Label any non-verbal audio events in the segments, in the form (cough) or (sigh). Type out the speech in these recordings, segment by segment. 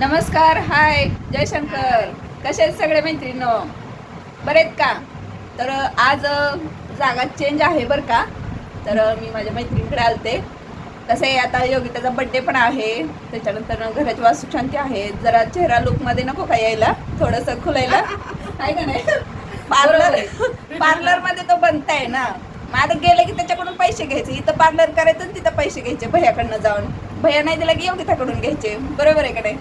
नमस्कार हाय जयशंकर. कसे आहेत सगळे मैत्रिणींनो? बरे आहेत का? तर आज जागा चेंज आहे बरं का? तर मी माझ्या मैत्रिणीकडे आलते. कसं आहे आता योगिताचा बड्डे पण आहे. त्याच्यानंतर घराची वास्तुशांती आहे. जरा चेहरा लुकमध्ये नको का यायला? थोडंसं खुलायला. आहे का नाही? पार्लर पार्लरमध्ये तो बनताय ना. मग आता गेलं की त्याच्याकडून पैसे घ्यायचे. इथं पार्लर करायचं तिथं पैसे घ्यायचे भैयाकडनं जाऊन. भैया नाही दिला की योगिताकडून घ्यायचे. बरोबर आहे का नाही?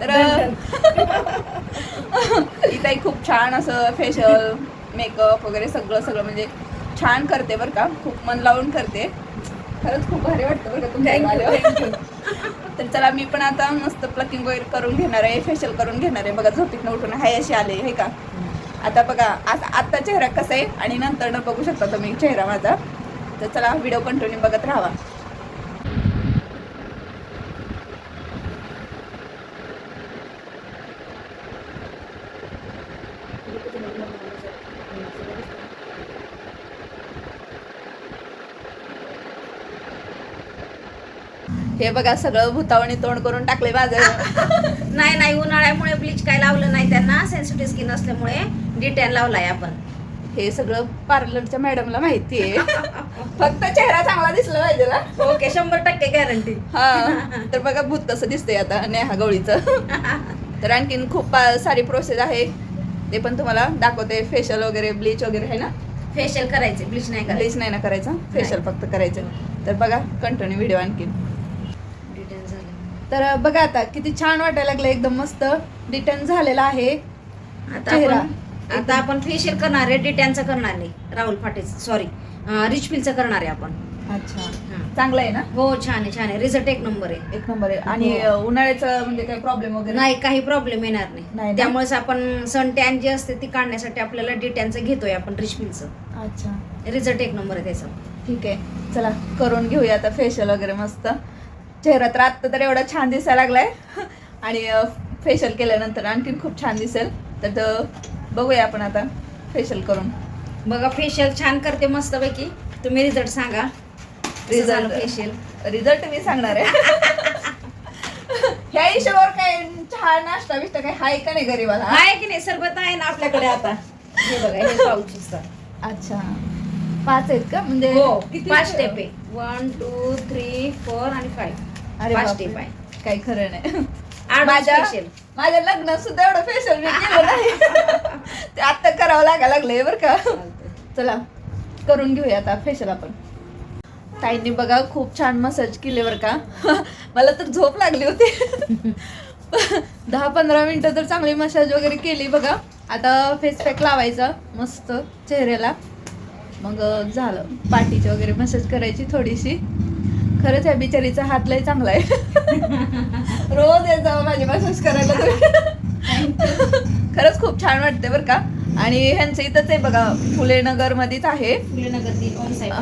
तर (laughs) इथं खूप छान असं फेशियल मेकअप वगैरे सगळं सगळं म्हणजे छान करते बरं का. खूप मन लावून करते. खरंच खूप भारी वाटतं बरं का तुमच्या. (laughs) तर चला मी पण आता मस्त प्लकिंग वगैरे करून घेणार आहे फेशियल करून घेणार आहे. बघा झोपीतनं उठून हाय अशी आले हे का? आता बघा आता आत्ता चेहरा कसा आहे? आणि नंतर न बघू शकता तुम्ही चेहरा माझा. तर चला व्हिडिओ कंटिन्यू बघत राहा हे बघा सगळं भूतावणी तोंड करून टाकले माझं. (laughs) नाही नाही उन्हाळ्यामुळे ब्लीच काय लावलं नाही त्यांना. सेन्सिटिव्ह स्किन असल्यामुळे डिटेन लावलाय आपण. हे सगळं पार्लरच्या मॅडमला माहिती आहे. फक्त चेहरा चांगला दिसला पाहिजे ना. ओके शंभर टक्के गॅरंटी हा तर बघा भूत तसं दिसतंय आता नेहा गवळीचं. (laughs) तर आणखीन खूप सारी प्रोसेस आहे. ते पण तुम्हाला दाखवते. फेशियल वगैरे ब्लीच वगैरे आहे ना? फेशियल करायचे ब्लीच नाही ब्लीच नाही ना करायचं? फेशियल फक्त करायचं. तर बघा कंटिन्यू व्हिडिओ आणखीन. तर बघा आता किती छान वाटायला लागलं एकदम मस्त डिटर्न झालेला आहे. आता चेहरा. आपण आता आपण फेशियल करणार आहे डिटेनचं करणार नाही राहुल फाटेच सॉरी रिच पिलचं करणार आहे आपण. अच्छा. हा. चांगलं आहे ना? हो छान आहे छान आहे. रिझल्ट एक नंबर आहे. एक नंबर आहे. आणि हो. उन्हाळ्याचं म्हणजे काही प्रॉब्लेम वगैरे? नाही काही प्रॉब्लेम येणार नाही. नाही ना? त्यामुळेच आपण सन टॅन जी असते ती काढण्यासाठी आपल्याला डिटेनचं घेतोय आपण रिच पिलचं अच्छा. रिझल्ट एक नंबर आहे त्याचा. ठीक आहे. चला करून घेऊया आता फेशियल वगैरे मस्त. चेहरा तर आत्ता तर एवढा छान दिसायला लागलाय. आणि फेशियल केल्यानंतर आणखीन खूप छान दिसेल. तर बघूया आपण आता फेशियल करून. बघा फेशियल छान करते मस्तपैकी. तुम्ही रिझल्ट सांगा. Result. फेशियल रिझल्ट मी सांगणार आहे. ह्या हिशोबावर काय चहा नाश्ता बिष्टा काय हाय का नाही गरीबाला? आहे की नाही? सरबत आहे ना आपल्याकडे आता. हे बघा हे पाऊच अच्छा. पाच आहेत का? म्हणजे हो किती पाच स्टेप आहे. वन टू थ्री फोर आणि फाईव्ह अरे पाच बापरे. स्टेप आहे. काही खरं नाही. आठ माझ्या फेशियल माझ्या लग्नात सुद्धा एवढं फेशियल मी केलं नाही. ते आता करावं लागायला लागलंय बरं का. चला करून घेऊया आता फेशियल आपण. ताईंनी बघा खूप छान मसाज केले बरं का. मला तर झोप लागली होती. दहा पंधरा मिनटं तर चांगली मसाज वगैरे केली बघा. आता फेस पॅक लावायचा मस्त चेहऱ्याला. मग झालं. पाठीची वगैरे मसाज करायची थोडीशी. खरंच या बिचारीचा हात लय चांगला आहे. (laughs) रोज येत जावं माझी मसाज करायला खरंच खूप छान वाटते बरं का. आणि ह्यांचं इथंच आहे बघा फुले नगर मध्येच आहे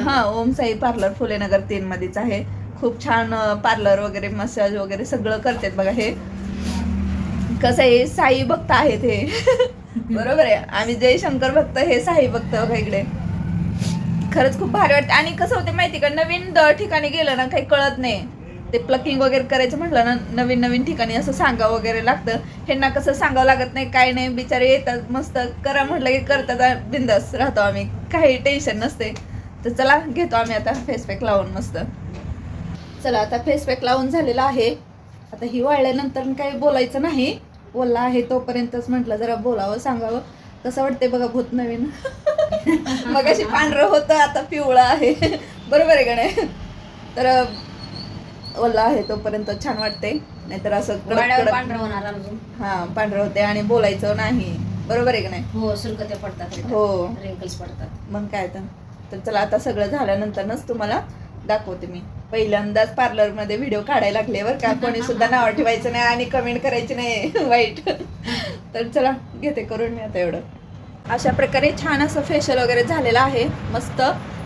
हा ओम साई पार्लर फुले नगर तीन मध्येच आहे. खूप छान पार्लर वगैरे मसाज वगैरे सगळं करतात बघा हे. कसं आहे साई भक्त आहेत हे. (laughs) बरोबर आहे. आम्ही जयशंकर भक्त हे साई भक्त बघा इकडे. खरंच खूप भारी वाटते. आणि कसं होते माहिती का नवीन द- ठिकाणी गेलं ना काही कळत नाही. ते प्लकिंग वगैरे करायचं म्हटलं ना नवीन नवीन ठिकाणी असं सांगावं वगैरे लागतं. ह्यांना कसं सांगावं लागत नाही काय नाही बिचारे येतात मस्त करा म्हटलं की करतात बिंदास राहतो आम्ही. काही टेन्शन नसते. तर चला घेतो आम्ही आता फेसपॅक लावून मस्त. चला आता फेसपॅक लावून झालेला आहे. आता ही वाळल्यानंतर काही बोलायचं नाही. बोलला आहे तोपर्यंतच म्हटलं जरा बोलावं सांगावं. कसं वाटते बघा भूत नवीन. (laughs) (laughs) मग अशी पांढरं होतं आता पिवळं आहे. (laughs) बरोबर आहे का नाही? तर ओला आहे तोपर्यंत छान वाटते. नाहीतर असं कडक वाड्यावर कडक पांढरं होणार अजून. हा पांढरं होते आणि बोलायचं नाही. बरोबर आहे का नाही? हो सुरकते पडतात हो. रिंकल्स पडतात. मग काय तर. तर चला आता सगळं झाल्यानंतरच तुम्हाला दाखवते मी. पहिल्यांदाच पार्लरमध्ये व्हिडिओ काढायला लागले बरं का. कोणी सुद्धा नाव ठेवायचं नाही आणि कमेंट करायची नाही. (laughs) वाईट. तर चला घेते करून मी आता एवढं. अशा प्रकारे छान असं फेशियल वगैरे झालेलं आहे. मस्त.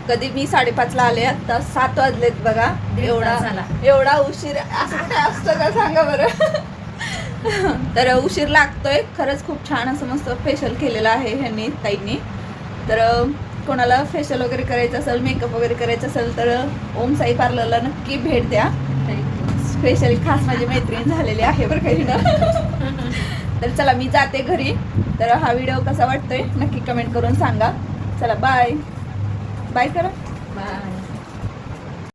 कधी मी साडेपाचला आले आता सात वाजलेत बघा. एवढा. एवढा उशीर असं कुठे असतं का सांगा बरं? (laughs) तर उशीर लागतोय. खरंच खूप छान असं मस्त फेशियल केलेलं आहे ह्यांनी ताईंनी. तर कोणाला फेशियल वगैरे करायचं असेल मेकअप वगैरे करायचं असेल तर ओम साई पार्लरला नक्की भेट द्या. स्पेशली खास माझी मैत्रीण झालेली आहे बरं काही ना (laughs) तर चला मी जाते घरी. तर हा व्हिडिओ कसा वाटतोय नक्की कमेंट करून सांगा. चला बाय बाय करा. बाय